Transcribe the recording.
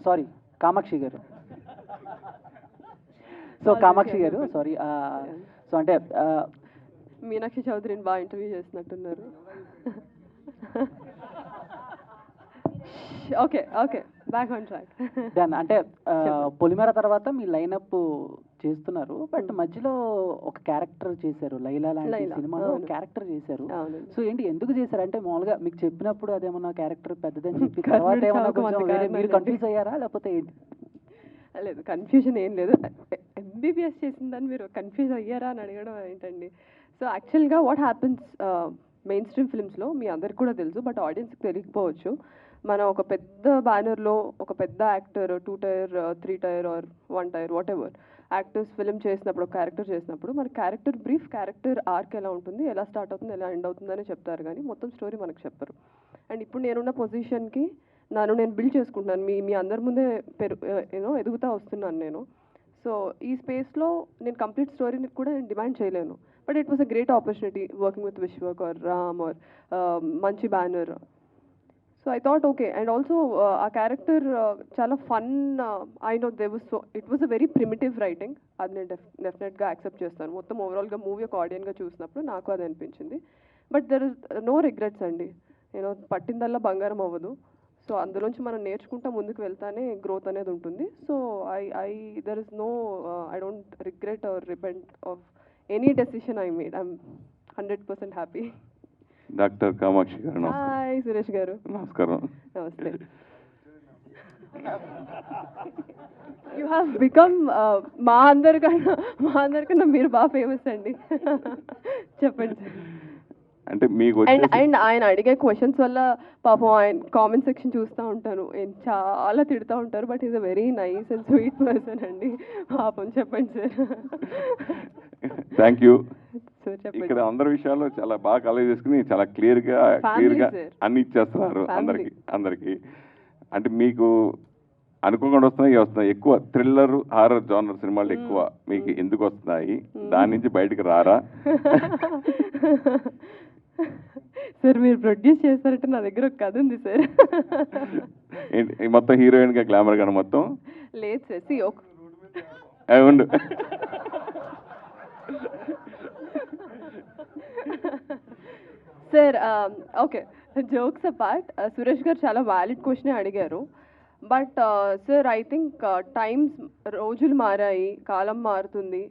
Sorry Kamakshi garu. So Kamakshi. Garu sorry so అంటే ఆ, మీనాక్షి చౌదరిని బాగా ఇంటర్వ్యూ చేసినట్టున్నారు okay okay. Back on track దాన్ని అంటే. పొలిమేర తర్వాత మీ లైనప్ చేస్తున్నారు బట్ Hmm. మధ్యలో ఒక క్యారెక్టర్ చేశారు లైలా లాంటి సినిమాలో. క్యారెక్టర్ చేశారు. సో ఏంటి ఎందుకు చేశారు? అంటే మామూలుగా మీకు చెప్పినప్పుడు అదేమన్నా క్యారెక్టర్ పెద్దదని చెప్పి తర్వాత ఏమన్నా చావుకు కొంచెం అంత వేరే మీరు? కన్ఫ్యూజ్ అయ్యారా? లేకపోతే ఏంటి? లేదు కన్ఫ్యూజన్ ఏం లేదు. ఎంబీబీఎస్ చేసిందని మీరు కన్ఫ్యూజ్ అయ్యారా అని అడగడం ఏంటండి? సో యాక్చువల్గా వాట్ హ్యాపెన్స్ మెయిన్ స్ట్రీమ్ ఫిల్మ్స్లో మీ అందరికి కూడా తెలుసు బట్ ఆడియన్స్కి తెలియకపోవచ్చు. మనం ఒక పెద్ద బ్యానర్లో ఒక పెద్ద actor two tier three tier or one tier whatever actors film చేసినప్పుడు క్యారెక్టర్ చేసినప్పుడు మన క్యారెక్టర్ బ్రీఫ్ క్యారెక్టర్ ఆర్క్ ఎలా ఉంటుంది ఎలా స్టార్ట్ అవుతుంది ఎలా ఎండ్ అవుతుందని చెప్తారు. కానీ మొత్తం స్టోరీ మనకు చెప్పరు. అండ్ ఇప్పుడు నేనున్న పొజిషన్కి నన్ను నేను బిల్డ్ చేసుకుంటున్నాను. మీ మీ అందరి ముందే పెరు యూనో ఎదుగుతా వస్తున్నాను నేను. సో ఈ స్పేస్లో నేను కంప్లీట్ స్టోరీని కూడా నేను డిమాండ్ చేయలేను. But it was a great opportunity working with Vishwak or Ram or మంచి banner. So I thought okay. And also uh character చాలా fun I know they was so it was a very primitive writing. అది నేను డెఫ్ డెఫినెట్గా accept చేస్తాను. మొత్తం ఓవరాల్గా movie ఒక ఆడియన్గా చూసినప్పుడు నాకు అది అనిపించింది. But there is no regrets అండి. నేను పట్టిందల్లా బంగారం అవ్వదు. సో అందులోంచి మనం నేర్చుకుంటా ముందుకు వెళ్తానే గ్రోత్ అనేది ఉంటుంది. So I I there is no I don't regret or repent of any decision I made I'm hundred percent happy doctor Kamakshi garu hi Suresh గారు. నమస్కారం. నమస్తే. యూ హ్యావ్ బికమ్ మా అందరికన్నా మా అందరికన్నా మీరు బాగా ఫేమస్ అండి. చెప్పండి. అంటే మీకు అండ్ అండ్ ఆయన అడిగే క్వశ్చన్స్ వల్ల పాపం ఆయన కామెంట్ సెక్షన్ చూస్తూ ఉంటాను చాలా తిడుతూ ఉంటారు but is a very nice and sweet person అండి. పాపం చెప్పండి సార్. థ్యాంక్ యూ ఇక్కడ అందరి విషయాల్లో చాలా బాగా కలెక్ట్ చేసుకుని చాలా క్లియర్గా Family, క్లియర్గా sir. అన్ని ఇచ్చేస్తున్నారు. అందరికి అందరికి. అంటే మీకు అనుకోకుండా వస్తున్నాయి వస్తున్నాయి. ఎక్కువ థ్రిల్లర్ హారర్ జానర్ సినిమాలు ఎక్కువ మీకు ఎందుకు వస్తున్నాయి? దాని నుంచి బయటకు రారా? సార్ మీరు ప్రొడ్యూస్ చేస్తారంటే నా దగ్గర ఒక కథ ఉంది సార్. మొత్తం హీరోయిన్గా గ్లామర్గా మొత్తం? లేదు సార్ సి ఒక ఉండు. Sir okay jokes apart Suresh garu చాలా వ్యాలిడ్ క్వశ్చన్ అడిగారు. But sir I think times రోజులు మారాయి కాలం మారుతుంది.